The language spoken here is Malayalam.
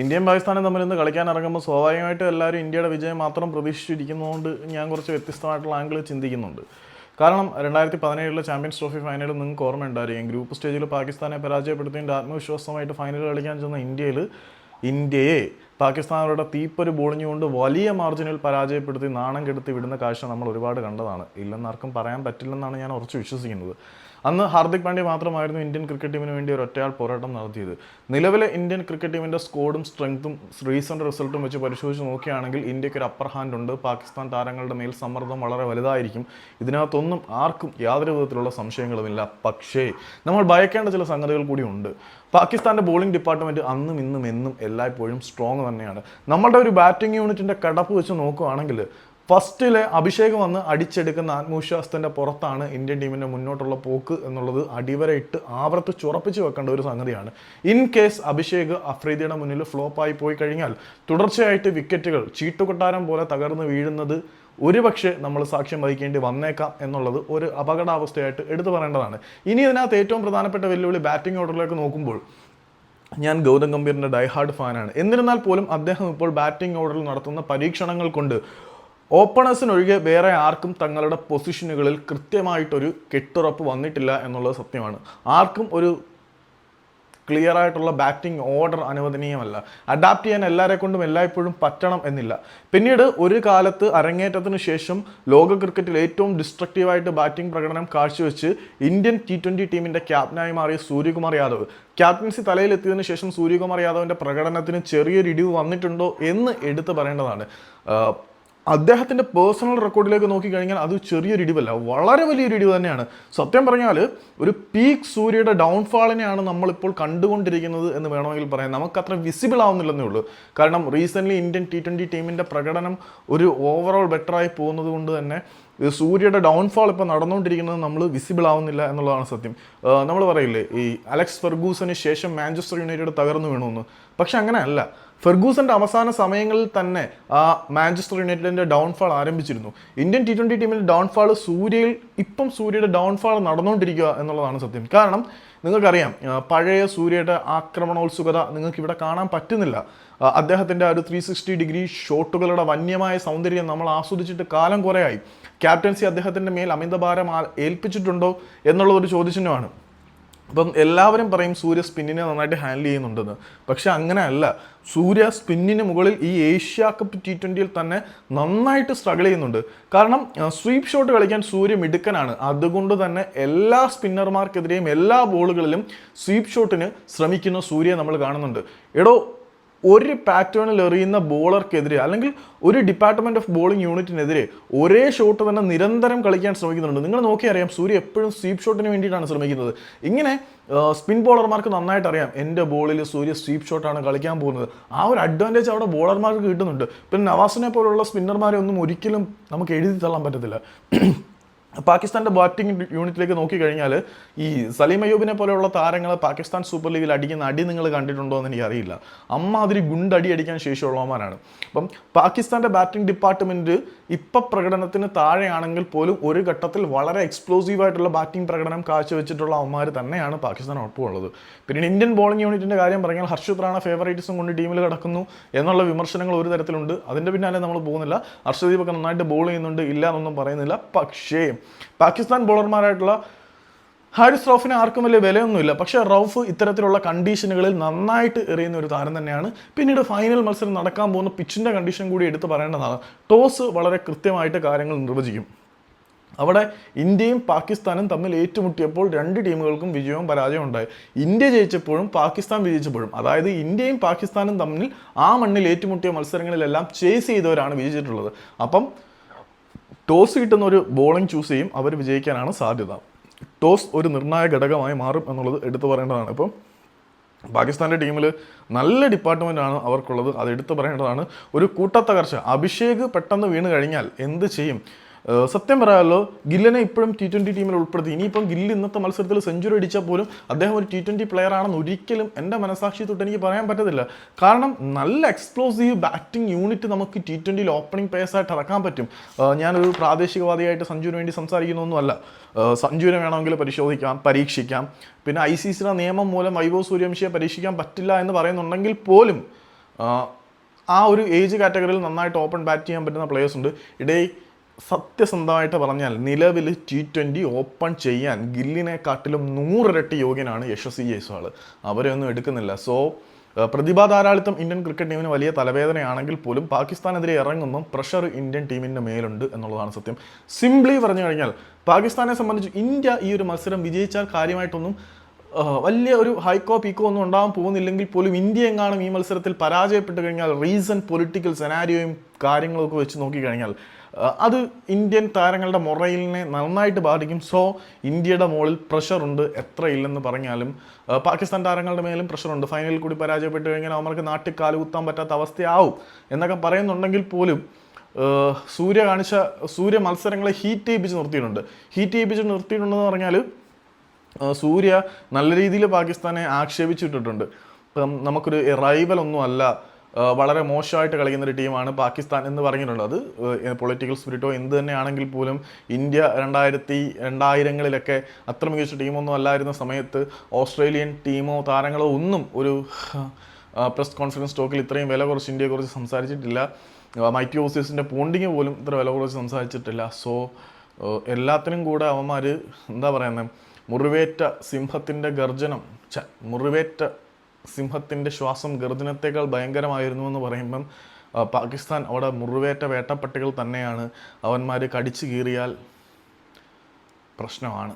ഇന്ത്യയും പാകിസ്ഥാനും തമ്മിൽ ഇന്ന് കളിക്കാൻ ഇറങ്ങുമ്പോൾ സ്വാഭാവികമായിട്ടും എല്ലാവരും ഇന്ത്യയുടെ വിജയം മാത്രം പ്രതീക്ഷിച്ചിരിക്കുന്നതുകൊണ്ട് ഞാൻ കുറച്ച് വ്യത്യസ്തമായിട്ടുള്ള ആംഗിൾ ചിന്തിക്കുന്നുണ്ട്. കാരണം രണ്ടായിരത്തി പതിനേഴിലെ ചാമ്പ്യൻസ് ട്രോഫി ഫൈനലിൽ നിങ്ങൾക്ക് ഓർമ്മ ഉണ്ടായിരിക്കും. ഗ്രൂപ്പ് സ്റ്റേജിൽ പാകിസ്ഥാനെ പരാജയപ്പെടുത്തിയതിന്റെ ആത്മവിശ്വാസമായിട്ട് ഫൈനൽ കളിക്കാൻ ചെന്ന ഇന്ത്യയിൽ ഇന്ത്യയെ പാകിസ്ഥാനോടെ തീപ്പൊരു ബോളിഞ്ഞുകൊണ്ട് വലിയ മാർജിനിൽ പരാജയപ്പെടുത്തി നാണം കെടുത്തി വിടുന്ന കാഴ്ച നമ്മൾ ഒരുപാട് കണ്ടതാണ്. ഇല്ലെന്നാർക്കും പറയാൻ പറ്റില്ലെന്നാണ് ഞാൻ ഉറച്ചു വിശ്വസിക്കുന്നത്. അന്ന് ഹാർദിക് പാണ്ഡ്യ മാത്രമായിരുന്നു ഇന്ത്യൻ ക്രിക്കറ്റ് ടീമിന് വേണ്ടി ഒരു ഒറ്റയാൾ പോരാട്ടം നടത്തിയത്. നിലവിലെ ഇന്ത്യൻ ക്രിക്കറ്റ് ടീമിന്റെ സ്കോഡും സ്ട്രെങ്ത്തും റീസെന്റ് റിസൾട്ടും വെച്ച് പരിശോധിച്ച് നോക്കുകയാണെങ്കിൽ ഇന്ത്യയ്ക്ക് ഒരു അപ്പർ ഹാൻഡ് ഉണ്ട്. പാകിസ്ഥാൻ താരങ്ങളുടെ മേൽ സമ്മർദ്ദം വളരെ വലുതായിരിക്കും. ഇതിനകത്തൊന്നും ആർക്കും യാതൊരു വിധത്തിലുള്ള സംശയങ്ങളുമില്ല. പക്ഷേ നമ്മൾ ഭയക്കേണ്ട ചില സംഗതികൾ കൂടി ഉണ്ട്. പാകിസ്ഥാന്റെ ബോളിംഗ് ഡിപ്പാർട്ട്മെന്റ് അന്നും ഇന്നും എന്നും എല്ലായ്പ്പോഴും സ്ട്രോങ് തന്നെയാണ്. നമ്മളുടെ ഒരു ബാറ്റിംഗ് യൂണിറ്റിന്റെ കടപ്പ് വെച്ച് നോക്കുകയാണെങ്കിൽ ഫസ്റ്റിലെ അഭിഷേകം വന്ന് അടിച്ചെടുക്കുന്ന ആത്മവിശ്വാസത്തിന്റെ പുറത്താണ് ഇന്ത്യൻ ടീമിന്റെ മുന്നോട്ടുള്ള പോക്ക് എന്നുള്ളത് അടിവരയിട്ട് ആവർത്തിച്ച് ഉറപ്പിച്ച് വെക്കേണ്ട ഒരു സംഗതിയാണ്. ഇൻ കേസ് അഭിഷേക് അഫ്രീദിയുടെ മുന്നിൽ ഫ്ലോപ്പായി പോയി കഴിഞ്ഞാൽ തുടർച്ചയായിട്ട് വിക്കറ്റുകൾ ചീട്ടുകൊട്ടാരം പോലെ തകർന്ന് വീഴുന്നത് ഒരുപക്ഷെ നമ്മൾ സാക്ഷ്യം വഹിക്കേണ്ടി വന്നേക്കാം എന്നുള്ളത് ഒരു അപകടാവസ്ഥയായിട്ട് എടുത്തു പറയേണ്ടതാണ്. ഇനി ഇതിനകത്ത് ഏറ്റവും പ്രധാനപ്പെട്ട വെല്ലുവിളി ബാറ്റിംഗ് ഓർഡറിലേക്ക് നോക്കുമ്പോൾ ഞാൻ ഗൗതം ഗംഭീറിന്റെ ഡൈഹാർഡ് ഫാനാണ് എന്നിരുന്നാൽ പോലും അദ്ദേഹം ഇപ്പോൾ ബാറ്റിംഗ് ഓർഡറിൽ നടത്തുന്ന പരീക്ഷണങ്ങൾ കൊണ്ട് ഓപ്പണേഴ്സിനൊഴികെ വേറെ ആർക്കും തങ്ങളുടെ പൊസിഷനുകളിൽ കൃത്യമായിട്ടൊരു കെട്ടുറപ്പ് വന്നിട്ടില്ല എന്നുള്ളത് സത്യമാണ്. ആർക്കും ഒരു ക്ലിയർ ആയിട്ടുള്ള ബാറ്റിംഗ് ഓർഡർ അനുവദനീയമല്ല. അഡാപ്റ്റ് ചെയ്യാൻ എല്ലാവരെ കൊണ്ടും എല്ലായ്പ്പോഴും പറ്റണം എന്നില്ല. പിന്നീട് ഒരു കാലത്ത് അരങ്ങേറ്റത്തിന് ശേഷം ലോക ക്രിക്കറ്റിൽ ഏറ്റവും ഡിസ്ട്രക്റ്റീവായിട്ട് ബാറ്റിംഗ് പ്രകടനം കാഴ്ചവെച്ച് ഇന്ത്യൻ ടി ട്വന്റി ടീമിന്റെ ക്യാപ്റ്റനായി മാറിയ സൂര്യകുമാർ യാദവ്. ക്യാപ്റ്റൻസി തലയിലെത്തിയതിന് ശേഷം സൂര്യകുമാർ യാദവിന്റെ പ്രകടനത്തിന് ചെറിയൊരു ഇടിവ് വന്നിട്ടുണ്ടോ എന്ന് എടുത്തു പറയേണ്ടതാണ്. അദ്ദേഹത്തിന്റെ പേഴ്സണൽ റെക്കോർഡിലേക്ക് നോക്കിക്കഴിഞ്ഞാൽ അത് ചെറിയൊരു ഇടിവല്ല വളരെ വലിയൊരു ഇടിവ് തന്നെയാണ്. സത്യം പറഞ്ഞാൽ ഒരു പീക്ക് സൂര്യയുടെ ഡൗൺഫാളിനെയാണ് നമ്മളിപ്പോൾ കണ്ടുകൊണ്ടിരിക്കുന്നത് എന്ന് വേണമെങ്കിൽ പറയാം. നമുക്കത്ര വിസിബിൾ ആവുന്നില്ലെന്നേ ഉള്ളൂ. കാരണം റീസെന്റ്ലി ഇന്ത്യൻ ടി ട്വന്റി ടീമിന്റെ പ്രകടനം ഒരു ഓവറോൾ ബെറ്ററായി പോകുന്നത് കൊണ്ട് തന്നെ സൂര്യയുടെ ഡൗൺഫാൾ ഇപ്പോൾ നടന്നുകൊണ്ടിരിക്കുന്നത് നമ്മൾ വിസിബിൾ ആവുന്നില്ല എന്നുള്ളതാണ് സത്യം. നമ്മൾ പറയില്ലേ ഈ അലക്സ് ഫെർഗൂസന് ശേഷം മാഞ്ചസ്റ്റർ യുണൈറ്റഡ് തകർന്നു വീണു പക്ഷെ അങ്ങനെ അല്ല ഫെർഗൂസന്റെ അവസാന സമയങ്ങളിൽ തന്നെ ആ മാഞ്ചസ്റ്റർ യുണൈറ്റഡിന്റെ ഡൗൺഫാൾ ആരംഭിച്ചിരുന്നു. ഇന്ത്യൻ ടി ട്വന്റി ടീമിന്റെ ഡൗൺഫാൾ സൂര്യയിൽ ഇപ്പം സൂര്യയുടെ ഡൗൺഫാൾ നടന്നുകൊണ്ടിരിക്കുക എന്നുള്ളതാണ് സത്യം. കാരണം നിങ്ങൾക്കറിയാം പഴയ സൂര്യയുടെ ആക്രമണോത്സുകത നിങ്ങൾക്ക് ഇവിടെ കാണാൻ പറ്റുന്നില്ല. അദ്ദേഹത്തിന്റെ ഒരു ത്രീ സിക്സ്റ്റി ഡിഗ്രി ഷോട്ടുകളുടെ വന്യമായ സൗന്ദര്യം നമ്മൾ ആസ്വദിച്ചിട്ട് കാലം കുറേയായി. ക്യാപ്റ്റൻസി അദ്ദേഹത്തിന്റെ മേൽ അമിതഭാരം ഏൽപ്പിച്ചിട്ടുണ്ടോ എന്നുള്ളതൊരു ചോദ്യചിഹ്നമാണ്. അപ്പം എല്ലാവരും പറയും സൂര്യ സ്പിന്നിനെ നന്നായിട്ട് ഹാൻഡിൽ ചെയ്യുന്നുണ്ടെന്ന്. പക്ഷെ അങ്ങനെ അല്ല സൂര്യ സ്പിന്നിന് മുകളിൽ ഈ ഏഷ്യ കപ്പ് ടി ട്വന്റിയിൽ തന്നെ നന്നായിട്ട് സ്ട്രഗിൾ ചെയ്യുന്നുണ്ട്. കാരണം സ്വീപ്പ് ഷോട്ട് കളിക്കാൻ സൂര്യ മിടുക്കനാണ്. അതുകൊണ്ട് തന്നെ എല്ലാ സ്പിന്നർമാർക്കെതിരെയും എല്ലാ ബോളുകളിലും സ്വീപ്പ് ഷോട്ടിന് ശ്രമിക്കുന്ന സൂര്യ നമ്മൾ കാണുന്നുണ്ട്. എടോ ഒരു പാറ്റേണിൽ എറിയുന്ന ബോളർക്കെതിരെ അല്ലെങ്കിൽ ഒരു ഡിപ്പാർട്ട്മെന്റ് ഓഫ് ബോളിംഗ് യൂണിറ്റിനെതിരെ ഒരേ ഷോട്ട് തന്നെ നിരന്തരം കളിക്കാൻ ശ്രമിക്കുന്നുണ്ട്. നിങ്ങൾ നോക്കി അറിയാം സൂര്യ എപ്പോഴും സ്വീപ്പ് ഷോട്ടിന് വേണ്ടിയിട്ടാണ് ശ്രമിക്കുന്നത്. ഇങ്ങനെ സ്പിൻ ബോളർമാർക്ക് നന്നായിട്ട് അറിയാം എന്റെ ബോളിൽ സൂര്യ സ്വീപ്പ് ഷോട്ടാണ് കളിക്കാൻ പോകുന്നത്. ആ ഒരു അഡ്വാന്റേജ് അവിടെ ബോളർമാർക്ക് കിട്ടുന്നുണ്ട്. പിന്നെ നവാസിനെ പോലുള്ള സ്പിന്നർമാരെ ഒന്നും ഒരിക്കലും നമുക്ക് എഴുതി തള്ളാൻ പറ്റത്തില്ല. പാകിസ്ഥാന്റെ ബാറ്റിംഗ് യൂണിറ്റിലേക്ക് നോക്കിക്കഴിഞ്ഞാൽ ഈ സലീം അയ്യൂബിനെ പോലെയുള്ള താരങ്ങൾ പാകിസ്ഥാൻ സൂപ്പർ ലീഗിൽ അടിക്കുന്ന അടി നിങ്ങൾ കണ്ടിട്ടുണ്ടോ എന്ന് എനിക്കറിയില്ല. അമ്മാതിരി ഗുണ്ടടി അടിക്കാൻ ശേഷിയുള്ളവന്മാരാണ്. അപ്പം പാകിസ്ഥാന്റെ ബാറ്റിംഗ് ഡിപ്പാർട്ട്മെന്റ് ഇപ്പം പ്രകടനത്തിന് താഴെയാണെങ്കിൽ പോലും ഒരു ഘട്ടത്തിൽ വളരെ എക്സ്പ്ലോസീവായിട്ടുള്ള ബാറ്റിംഗ് പ്രകടനം കാഴ്ചവെച്ചിട്ടുള്ള അവന്മാർ തന്നെയാണ് പാകിസ്ഥാൻ ഒപ്പമുള്ളത് പിന്നെ ഇന്ത്യൻ ബോളിംഗ് യൂണിറ്റിന്റെ കാര്യം പറഞ്ഞാൽ ഹർഷിത് റാണ ഫേവറേറ്റിസം കൊണ്ട് ടീമിൽ കിടക്കുന്നു എന്നുള്ള വിമർശനങ്ങൾ ഒരു തരത്തിലുണ്ട്. അതിന്റെ പിന്നാലെ നമ്മൾ പോകുന്നില്ല. ഹർഷദീപ് ഒക്കെ നന്നായിട്ട് ബോൾ ചെയ്യുന്നുണ്ട്. ഇല്ല എന്നൊന്നും പറയുന്നില്ല. പക്ഷേ പാകിസ്ഥാൻ ബോളർമാരായിട്ടുള്ള ഹാരിസ് റൌഫിന് ആർക്കും വലിയ വിലയൊന്നുമില്ല. പക്ഷേ റൌഫ് ഇത്തരത്തിലുള്ള കണ്ടീഷനുകളിൽ നന്നായിട്ട് എറിയുന്ന ഒരു താരം തന്നെയാണ്. പിന്നീട് ഫൈനൽ മത്സരം നടക്കാൻ പോകുന്ന പിച്ചിന്റെ കണ്ടീഷൻ കൂടി എടുത്തു പറയേണ്ടതാണ്. ടോസ് വളരെ കൃത്യമായിട്ട് കാര്യങ്ങൾ നിർവചിക്കും. അവിടെ ഇന്ത്യയും പാകിസ്ഥാനും തമ്മിൽ ഏറ്റുമുട്ടിയപ്പോൾ രണ്ട് ടീമുകൾക്കും വിജയവും പരാജയവും ഉണ്ടായി. ഇന്ത്യ ജയിച്ചപ്പോഴും പാകിസ്ഥാൻ വിജയിച്ചപ്പോഴും അതായത് ഇന്ത്യയും പാകിസ്ഥാനും തമ്മിൽ ആ മണ്ണിൽ ഏറ്റുമുട്ടിയ മത്സരങ്ങളിലെല്ലാം ചേസ് ചെയ്തവരാണ് വിജയിച്ചിട്ടുള്ളത്. അപ്പം ടോസ് കിട്ടുന്ന ഒരു ബോളിംഗ് ചൂസ് ചെയ്യും അവർ വിജയിക്കാനാണ് സാധ്യത. ടോസ് ഒരു നിർണായക ഘടകമായി മാറും എന്നുള്ളത് എടുത്തു പറയേണ്ടതാണ്. ഇപ്പം പാകിസ്ഥാന്റെ ടീമിൽ നല്ല ഡിപ്പാർട്ട്മെന്റാണ് അവർക്കുള്ളത്. അത് എടുത്തു പറയേണ്ടതാണ്. ഒരു കൂട്ടത്തകർച്ച. അഭിഷേക് പെട്ടെന്ന് വീണ് കഴിഞ്ഞാൽ എന്ത് ചെയ്യും? സത്യം പറയാമല്ലോ ഗില്ലിനെ ഇപ്പോഴും ടി ട്വന്റി ടീമിൽ ഉൾപ്പെടുത്തി. ഇനിയിപ്പം ഗില്ല് ഇന്നത്തെ മത്സരത്തിൽ സെഞ്ചുറി അടിച്ചാൽ പോലും അദ്ദേഹം ഒരു ടി ട്വന്റി പ്ലെയർ ആണെന്ന് ഒരിക്കലും എന്റെ മനസാക്ഷി തൊട്ട് എനിക്ക് പറയാൻ പറ്റത്തില്ല. കാരണം നല്ല എക്സ്പ്ലോസീവ് ബാറ്റിംഗ് യൂണിറ്റ് നമുക്ക് ടി ട്വന്റിയിൽ ഓപ്പണിംഗ് പ്ലേയേഴ്സായിട്ട് ഇറക്കാൻ പറ്റും. ഞാനൊരു പ്രാദേശികവാദിയായിട്ട് സഞ്ജുവിന് വേണ്ടി സംസാരിക്കുന്നൊന്നുമല്ല. സഞ്ജുവിനെ വേണമെങ്കിൽ പരിശോധിക്കാം പരീക്ഷിക്കാം. പിന്നെ ഐ സി സിയുടെ നിയമം മൂലം വൈഭവ് സൂര്യവംശിയെ പരീക്ഷിക്കാൻ പറ്റില്ല എന്ന് പറയുന്നുണ്ടെങ്കിൽ പോലും ആ ഒരു ഏജ് കാറ്റഗറിയിൽ നന്നായിട്ട് ഓപ്പൺ ബാറ്റ് ചെയ്യാൻ പറ്റുന്ന പ്ലേയേഴ്സ് ഉണ്ട്. ഇടയിൽ സത്യസന്ധമായിട്ട് പറഞ്ഞാൽ നിലവിൽ ടി ട്വന്റി ഓപ്പൺ ചെയ്യാൻ ഗില്ലിനെക്കാട്ടിലും നൂറിരട്ടി യോഗ്യനാണ് യശസ്വി ജയ്സ്വാൾ അവരെ ഒന്നും എടുക്കുന്നില്ല. സോ പ്രതിഭാ ധാരാളിത്തം ഇന്ത്യൻ ക്രിക്കറ്റ് ടീമിന് വലിയ തലവേദനയാണെങ്കിൽ പോലും പാകിസ്ഥാനെതിരെ ഇറങ്ങുമ്പം പ്രഷർ ഇന്ത്യൻ ടീമിന്റെ മേലുണ്ട് എന്നുള്ളതാണ് സത്യം. സിംപ്ലി പറഞ്ഞു കഴിഞ്ഞാൽ പാകിസ്ഥാനെ സംബന്ധിച്ച് ഇന്ത്യ ഈ ഒരു മത്സരം വിജയിച്ചാൽ കാര്യമായിട്ടൊന്നും വലിയ ഒരു ഹൈക്കോ പീക്കോ ഒന്നും ഉണ്ടാകാൻ പോകുന്നില്ലെങ്കിൽ പോലും ഇന്ത്യ എങ്ങാനും ഈ മത്സരത്തിൽ പരാജയപ്പെട്ട് കഴിഞ്ഞാൽ റീസൺ പൊളിറ്റിക്കൽ സെനാരിയോയും കാര്യങ്ങളൊക്കെ വെച്ച് നോക്കിക്കഴിഞ്ഞാൽ അത് ഇന്ത്യൻ താരങ്ങളുടെ മൊറയിലിനെ നന്നായിട്ട് ബാധിക്കും. സോ ഇന്ത്യയുടെ മുകളിൽ പ്രഷറുണ്ട് എത്ര ഇല്ലെന്ന് പറഞ്ഞാലും പാകിസ്ഥാൻ താരങ്ങളുടെ മേലും പ്രഷറുണ്ട് ഫൈനലിൽ കൂടി പരാജയപ്പെട്ട് കഴിഞ്ഞാൽ അവർക്ക് നാട്ടിൽ കാലുകുത്താൻ പറ്റാത്ത അവസ്ഥയാവും. എന്നൊക്കെ പറയുന്നുണ്ടെങ്കിൽ പോലും സൂര്യ കാണിച്ച സൂര്യ മത്സരങ്ങളെ ഹീറ്റ് ചെയ്യിപ്പിച്ച് നിർത്തിയിട്ടുണ്ട്. ഹീറ്റ് ചെയ്യിപ്പിച്ച് നിർത്തിയിട്ടുണ്ടെന്ന് പറഞ്ഞാൽ സൂര്യ നല്ല രീതിയിൽ പാകിസ്ഥാനെ ആക്ഷേപിച്ചിട്ടിട്ടുണ്ട്. ഇപ്പം നമുക്കൊരു റൈവൽ ഒന്നും അല്ല. വളരെ മോശമായിട്ട് കളിക്കുന്ന ഒരു ടീമാണ് പാകിസ്ഥാൻ എന്ന് പറഞ്ഞിട്ടുള്ളത് അത് പൊളിറ്റിക്കൽ സ്പിരിറ്റോ എന്ത് തന്നെയാണെങ്കിൽ പോലും ഇന്ത്യ രണ്ടായിരത്തി രണ്ടായിരങ്ങളിലൊക്കെ അത്ര മികച്ച ടീമൊന്നും അല്ലായിരുന്ന സമയത്ത് ഓസ്ട്രേലിയൻ ടീമോ താരങ്ങളോ ഒന്നും ഒരു പ്രസ് കോൺഫറൻസ് ടോക്കിൽ ഇത്രയും വില കുറച്ച് ഇന്ത്യയെക്കുറിച്ച് സംസാരിച്ചിട്ടില്ല. മൈറ്റി ഓസീസിന്റെ പോണ്ടിങ് പോലും ഇത്ര വില കുറച്ച് സംസാരിച്ചിട്ടില്ല. സോ എല്ലാത്തിനും കൂടെ അവന്മാർ എന്താ പറയുന്നത് മുറിവേറ്റ സിംഹത്തിന്റെ ഗർജനം മുറിവേറ്റ സിംഹത്തിന്റെ ശ്വാസം ഗർജനത്തേക്കാൾ ഭയങ്കരമായിരുന്നു എന്ന് പറയുമ്പം പാകിസ്ഥാൻ അവിടെ മുറിവേറ്റ വേട്ടപ്പട്ടികൾ തന്നെയാണ്. അവന്മാർ കടിച്ചു കീറിയാൽ പ്രശ്നമാണ്.